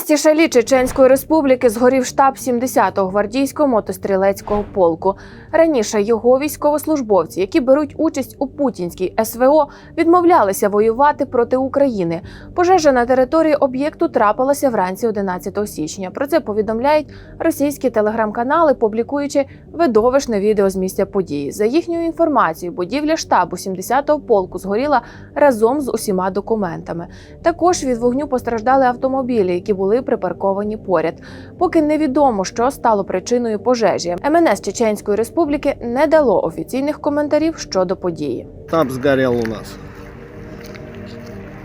місті Шалі Чеченської республіки згорів штаб 70-го гвардійського мотострілецького полку. Раніше його військовослужбовці, які беруть участь у путінській СВО, відмовлялися воювати проти України. Пожежа на території об'єкту трапилася вранці 11 січня. Про це повідомляють російські телеграм-канали, публікуючи видовищне відео з місця події. За їхньою інформацією, будівля штабу 70-го полку згоріла разом з усіма документами. Також від вогню постраждали автомобілі, які були припарковані поряд. Поки невідомо, що стало причиною пожежі. МНС Чеченської Республіки не дало офіційних коментарів щодо події. Штаб сгорел у нас.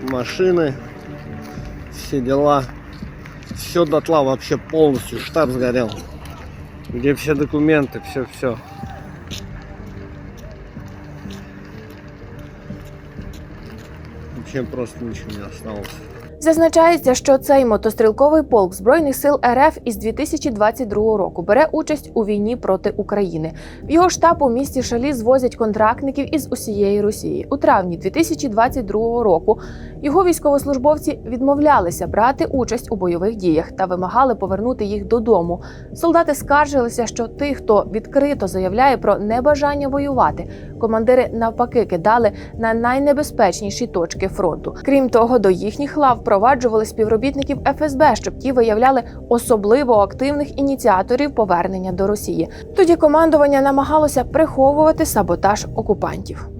Машины, все дела. Все дотла вообще полностью. Штаб сгорел. Где все документы, все-все. Вообще просто ничего не осталось. Зазначається, що цей мотострілковий полк збройних сил РФ із 2022 року бере участь у війні проти України. В його штаб у місті Шалі звозять контрактників із усієї Росії. У травні 2022 року його військовослужбовці відмовлялися брати участь у бойових діях та вимагали повернути їх додому. Солдати скаржилися, що тих, хто відкрито заявляє про небажання воювати, командири навпаки кидали на найнебезпечніші точки фронту. Крім того, до їхніх лав впроваджували співробітників ФСБ, щоб ті виявляли особливо активних ініціаторів повернення до Росії. Тоді командування намагалося приховувати саботаж окупантів.